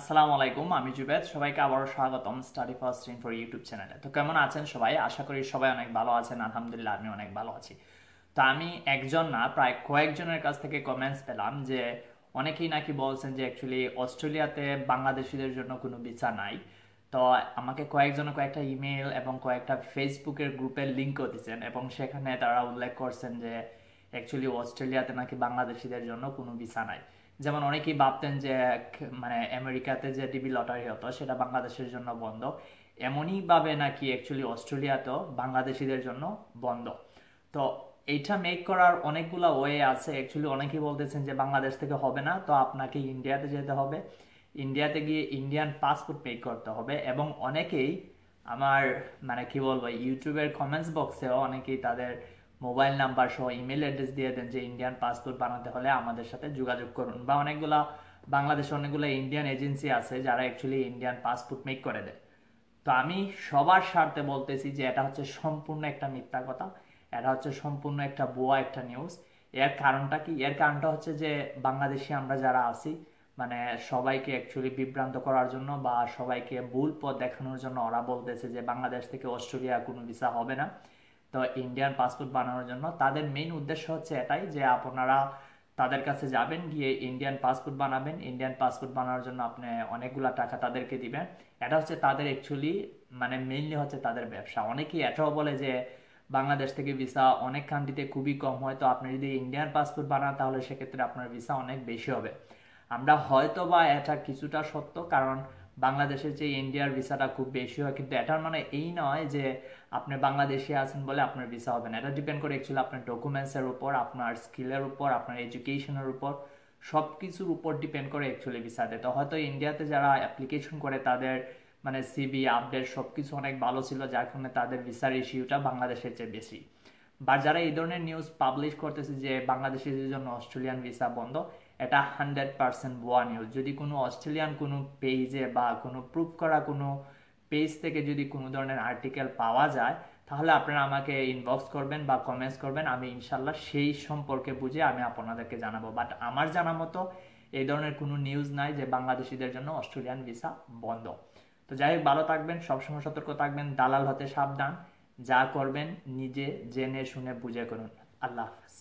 আসসালামু আলাইকুম, আমি জুবেদ, সবাইকে আবারও স্বাগতম study first in for YouTube চ্যানেলে তো কেমন আছেন সবাই? আশা করি সবাই অনেক ভালো আছেন, আলহামদুলিল্লাহ আমি অনেক ভালো আছি। তো আমি একজন না, প্রায় কয়েকজনের কাছ থেকে কমেন্টস পেলাম যে অনেকেই নাকি বলছেন যে অ্যাকচুয়ালি অস্ট্রেলিয়াতে বাংলাদেশিদের জন্য কোনো ভিসা নাই। তো আমাকে কয়েকজন কয়েকটা ইমেল এবং কয়েকটা ফেসবুকের গ্রুপের লিঙ্কও দিচ্ছেন এবং সেখানে তারা উল্লেখ করছেন যে অ্যাকচুয়ালি অস্ট্রেলিয়াতে নাকি বাংলাদেশিদের জন্য কোনো ভিসা নাই। যেমন অনেকেই ভাবতেন যে এক মানে আমেরিকাতে যে ডিবি লটারি হতো, সেটা বাংলাদেশের জন্য বন্ধ। এমনইভাবে নাকি অ্যাকচুয়ালি অস্ট্রেলিয়াতেও বাংলাদেশিদের জন্য বন্ধ। তো এইটা মেক করার অনেকগুলো ওয়ে আছে। অ্যাকচুয়ালি অনেকেই বলতেছেন যে বাংলাদেশ থেকে হবে না, তো আপনাকে ইন্ডিয়াতে যেতে হবে। ইন্ডিয়াতে গিয়ে ইন্ডিয়ান পাসপোর্ট মেক করতে হবে এবং অনেকেই আমার মানে কি বলব ইউটিউবের কমেন্টস বক্সেও অনেকেই তাদের মোবাইল নাম্বার সহ ইমেল অ্যাড্রেস দিয়ে দেন যে ইন্ডিয়ান পাসপোর্ট বানাতে হলে আমাদের সাথে যোগাযোগ করুন বা অনেকগুলো বাংলাদেশে অনেকগুলো ইন্ডিয়ান এজেন্সি আছে যারা অ্যাকচুয়ালি ইন্ডিয়ান পাসপোর্ট মেক করে দেয়। তো আমি সবার স্বার্থে বলতেছি যে এটা হচ্ছে সম্পূর্ণ একটা মিথ্যা কথা, এটা হচ্ছে সম্পূর্ণ একটা বোয়া একটা নিউজ এর কারণটা কি? এর কারণটা হচ্ছে যে বাংলাদেশি আমরা যারা আছি মানে সবাইকে অ্যাকচুয়ালি বিভ্রান্ত করার জন্য বা সবাইকে ভুল পথ দেখানোর জন্য ওরা বলতেছে যে বাংলাদেশ থেকে অস্ট্রেলিয়া কোনো ভিসা হবে না। তো ইন্ডিয়ান পাসপোর্ট বানানোর জন্য। তাদের মেইন উদ্দেশ্য হচ্ছে এটাই যে আপনারা তাদের কাছে যাবেন, গিয়ে ইন্ডিয়ান পাসপোর্ট বানাবেন। ইন্ডিয়ান পাসপোর্ট বানানোর জন্য আপনি অনেকগুলা টাকা তাদেরকে দিবেন। এটা হচ্ছে তাদের অ্যাকচুয়ালি মানে মেইনলি হচ্ছে তাদের ব্যবসা। অনেকেই এটাও বলে যে বাংলাদেশ থেকে ভিসা অনেক কান্ট্রিতে খুবই কম হয়। তো আপনি যদি ইন্ডিয়ান পাসপোর্ট বানান, তাহলে সেক্ষেত্রে আপনার ভিসা অনেক বেশি হবে। আমরা হয়তো বা এটা কিছুটা সত্য, কারণ বাংলাদেশের যে ইন্ডিয়ার ভিসাটা খুব বেশি হয়। কিন্তু এটার মানে এই নয় যে আপনি বাংলাদেশে আছেন বলে আপনার ভিসা হবে না। এটা ডিপেন্ড করে অ্যাকচুয়ালি আপনার ডকুমেন্টসের উপর, আপনার স্কিলের উপর, আপনার এডুকেশনের উপর সব কিছুর উপর ডিপেন্ড করে অ্যাকচুয়ালি ভিসা দেয়। তো হয়তো ইন্ডিয়াতে যারা অ্যাপ্লিকেশন করে, তাদের মানে সিবি আপডেট সব কিছু অনেক ভালো ছিল, যার কারণে তাদের ভিসার ইস্যুটা বাংলাদেশের চেয়ে বেশি। বা যারা এই ধরনের নিউজ পাবলিশ করতেছে যে বাংলাদেশের জন্য অস্ট্রেলিয়ান ভিসা বন্ধ, এটা হান্ড্রেড পার্সেন্ট বোয়া নিউজ যদি কোনো অস্ট্রেলিয়ান কোনো পেজে বা কোনো প্রুফ করা কোনো পেজ থেকে যদি কোনো ধরনের আর্টিকেল পাওয়া যায়, তাহলে আপনারা আমাকে ইনবক্স করবেন বা কমেন্টস করবেন, আমি ইনশাল্লাহ সেই সম্পর্কে বুঝে আমি আপনাদেরকে জানাব। বাট আমার জানা মতো এই ধরনের কোনো নিউজ নাই যে বাংলাদেশিদের জন্য অস্ট্রেলিয়ান ভিসা বন্ধ। তো যাই হোক, ভালো থাকবেন, সবসময় সতর্ক থাকবেন, দালাল হতে সাবধান। যা করবেন নিজে জেনে শুনে বুঝে করুন। আল্লাহ হাফেজ।